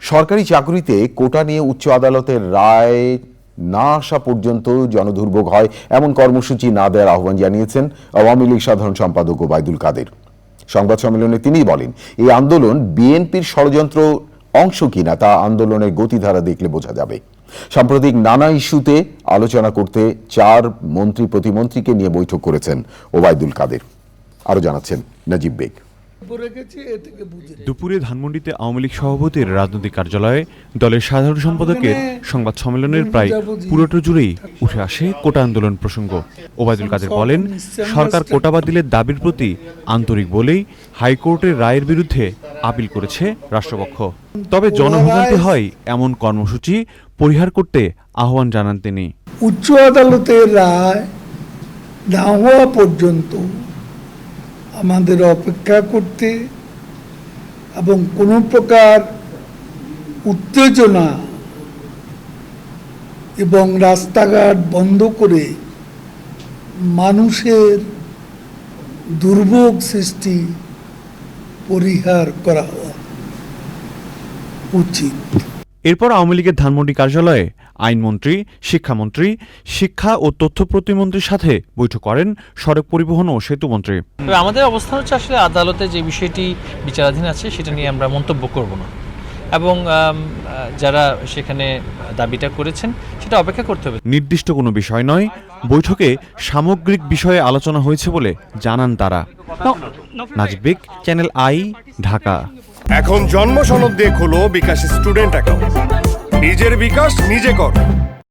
সরকারি চাকরিতে কোটা নিয়ে উচ্চ আদালতের রায় না আসা পর্যন্ত জনদুর্ভোগ হয়, এমন কর্মসূচি না দেওয়ার আহ্বান জানিয়েছেন আওয়ামী লীগ সাধারণ সম্পাদক ওবায়দুল কাদের। সংবাদ সম্মেলনে তিনিই বলেন, এই আন্দোলন বিএনপির ষড়যন্ত্র অংশ কিনা তা আন্দোলনের গতিধারা দেখলে বোঝা যাবে। সাম্প্রতিক নানা ইস্যুতে আলোচনা করতে চার মন্ত্রী প্রতিমন্ত্রীকে নিয়ে বৈঠক করেছেন ওবায়দুল কাদের। আরও জানাচ্ছেন নাজিব বেগ। পড়ে গেছে এ থেকে বুঝে দুপুরে ধানমন্ডিতে আওয়ামী লীগ সভাপতির রাজনৈতিক কার্যালয়ে দলের সাধারণ সম্পাদকের সংবাদ সম্মেলনের প্রায় পুরোটা জুড়েই উঠে আসে কোটা আন্দোলন প্রসঙ্গ। ওবায়দুল কাদের বলেন সরকার কোটা বাতিলের দাবির প্রতি আন্তরিক বলেই হাইকোর্টের রায়ের বিরুদ্ধে আপিল করেছে রাষ্ট্রপক্ষ। তবে জনভোগান্তি হয় এমন কর্মসূচি পরিহার করতে আহ্বান জানান তিনি। উচ্চ আদালতের রায় না হওয়া পর্যন্ত আমাদের অপেক্ষা করতে এবং কোনো প্রকার উত্তেজনা এবং রাস্তাঘাট বন্ধ করে মানুষের দুর্ভোগ সৃষ্টি পরিহার করা উচিত। এরপর আওয়ামী লীগের ধানমন্ডি কার্যালয়ে আইনমন্ত্রী শিক্ষামন্ত্রী শিক্ষা ও তথ্য প্রতিমন্ত্রীর সাথে বৈঠক করেন সড়ক পরিবহন ও সেতুমন্ত্রী তবে আমাদের অবস্থান হচ্ছে আসলে আদালতে যে বিষয়টি বিচারাধীন আছে সেটা নিয়ে আমরা মন্তব্য করব না। এবং যারা সেখানে দাবিটা করেছেন সেটা অপেক্ষা করতে হবে। নির্দিষ্ট কোনো বিষয় নয় বৈঠকে সামগ্রিক বিষয়ে আলোচনা হয়েছে বলে জানান তারা। Najib Baig channel I Dhaka. এখন জন্ম সনদ দিয়ে খোলো বিকাশ স্টুডেন্ট অ্যাকাউন্ট। নিজের বিকাশ নিজে কর।